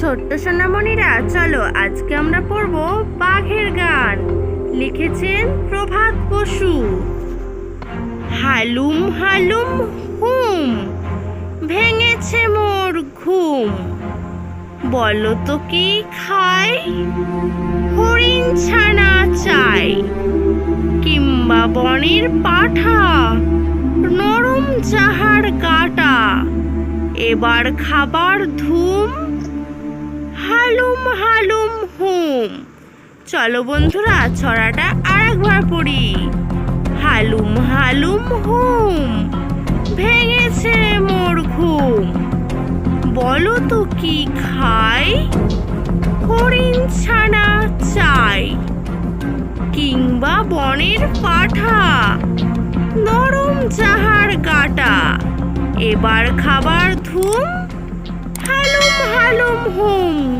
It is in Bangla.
ছোট্ট সোনামণিরা, চলো আজকে আমরা পড়ব বাঘের গান। লিখেছেন প্রভাত বসু। হালুম হালুম হুম, ভেঙেছে মোর ঘুম। বলো তো কি খায়? হরিণ ছানা চাই কিংবা বনের পাঠা, নরম যাহার কাটা। এবার খাবার ধুম হালুম হালুম হুম। চলো বন্ধুরা, ছড়াটা আর একবার পড়ি। হালুম হালুম হুম, ভেঙেছে মোর ঘুম। বলো তো কি খাই? হরিণ ছানা চাই, কিংবা বনের পাঠা, নরম যাহার গাটা। এবার খাবার ধুম, হালুম হালুম হুম।